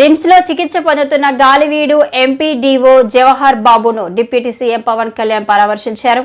రిమ్స్లో చికిత్స పొందుతున్న గాలివీడు ఎంపీడీఓ జవహర్ బాబును డిప్యూటీ సీఎం పవన్ కళ్యాణ్ పరామర్శించారు.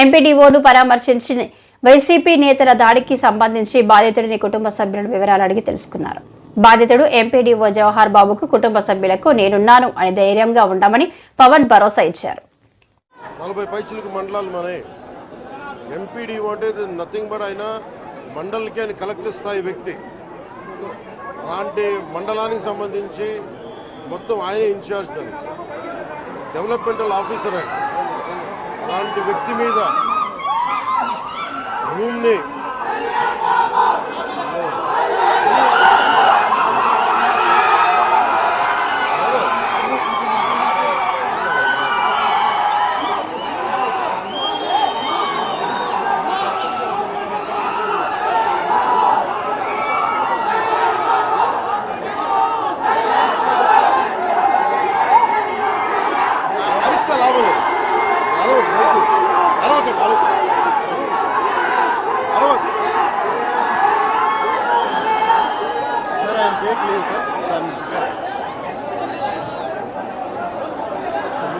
ఎంపీడీఓను పరామర్శించి వైసీపీ నేతల దాడికి సంబంధించి బాధితుడిని కుటుంబ సభ్యుల వివరాలు అడిగి తెలుసుకున్నారు. బాధితుడు ఎంపీడీఓ జవహర్ బాబుకు కుటుంబ సభ్యులకు నేనున్నాను అని ధైర్యంగా ఉండమని పవన్ భరోసా ఇచ్చారు. నలభై పైసలకు మండలాలు మనే ఎంపీడీ అంటే నథింగ్ బట్ ఆయన మండలికి ఆయన కలెక్టర్ స్థాయి వ్యక్తి. అలాంటి మండలానికి సంబంధించి మొత్తం ఆయనే ఇన్ఛార్జ్ దాన్ని. డెవలప్మెంటల్ ఆఫీసర్ ఆయన. అలాంటి వ్యక్తి మీద రూమ్ని అరిస్తే లాభం లేదు అరవద్దు వద్దు. అరవద్దు అరవద్దు అరవద్దు సార్ ఆయన డేట్ లేదు సార్ సార్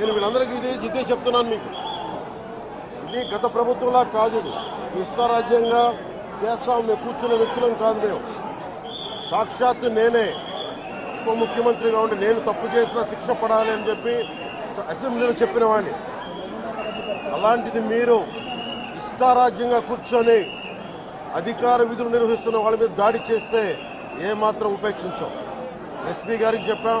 నేను వీళ్ళందరికీ ఇది జిద్దే చెప్తున్నాను మీకు. ఇది గత ప్రభుత్వంలా కాదు ఇష్టారాజ్యంగా చేస్తాం మేము కూర్చున్న వ్యక్తులం కాదు మేము. సాక్షాత్తు నేనే ఉప ముఖ్యమంత్రిగా ఉండి నేను తప్పు చేసిన శిక్ష పడాలి అని చెప్పి అసెంబ్లీలో చెప్పిన వాడిని అలాంటిది మీరు ఇష్టారాజ్యంగా కూర్చొని అధికార విధులు నిర్వహిస్తున్న వాళ్ళ మీద దాడి చేస్తే ఏమాత్రం ఉపేక్షించాం. ఎస్పీ గారికి చెప్పాం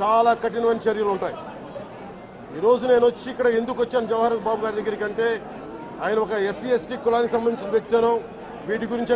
చాలా కఠినమైన చర్యలు ఉంటాయి. ఈరోజు నేను వచ్చి ఇక్కడ ఎందుకు వచ్చాను జవహర్ బాబు గారి దగ్గరికి అంటే ఆయన ఒక ఎస్సీ ఎస్టీ కులానికి సంబంధించిన వ్యక్తిను వీటి గురించి